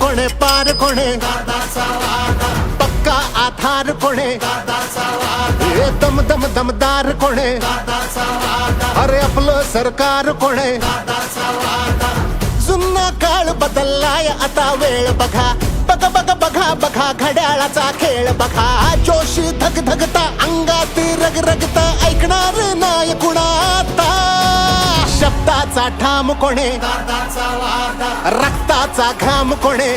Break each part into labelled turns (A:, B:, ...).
A: कोणे पार कोणे? पक्का आधार कोणे? हे दम दम दमदार कोणे? अरे आपलं सरकार कोणे? जुन्ना काळ बदललाय आता वेळ बघा. बघ बघ बघा बघा घड्याळाचा खेळ बघा. जोशी धग धगता अंगात रग रगता ऐकणार शब्दाचा ठाम कोणे? रक्ताचा घाम कोणे?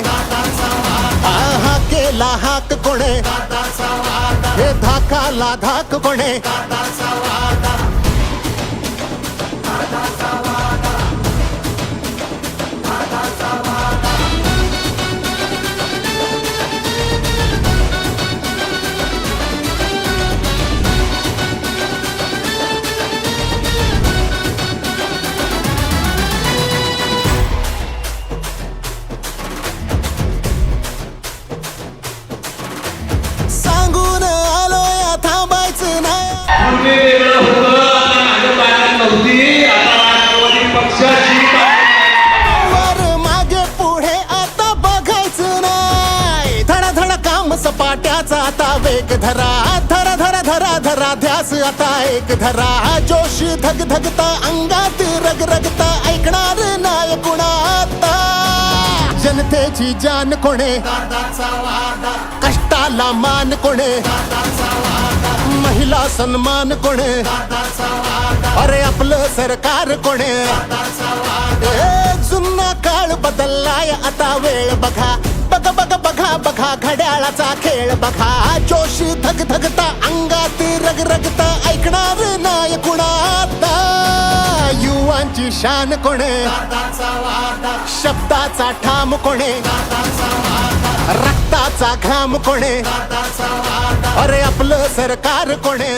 A: आहा केला हाक कोणे? हे धाकाला धाक कोणे?
B: वेगळं होतं आता माझ्या पायात नव्हती आता राष्ट्रवादी पक्षाची
A: वर मागे पुढे आता बघायचं नाही. धडा धडा काम सपाट्याचा आता वेग धरा. धरा धरा धरा धरा ध्यास आता एक धरा. जोश धग धगता अंगात रग रगता ऐकणार नाय कुणाता. जनतेची जान कोणे? कष्टाला मान कोणे? महिला सन्मान कोणे? अरे आपलं सरकार कोणे? जुन्ना काळ बदललाय आता वेळ बघा. बघ बघ बघा बघा घड्याळाचा खेळ बघा. जोशी धग धगता अंगात रग रगता ऐकणार नाय कुणाता? युवांची शान कोणे? शब्दाचा ठाम कोणे? रक्ताचा घाम कोणे? अरे आपलं सरकार कोणे?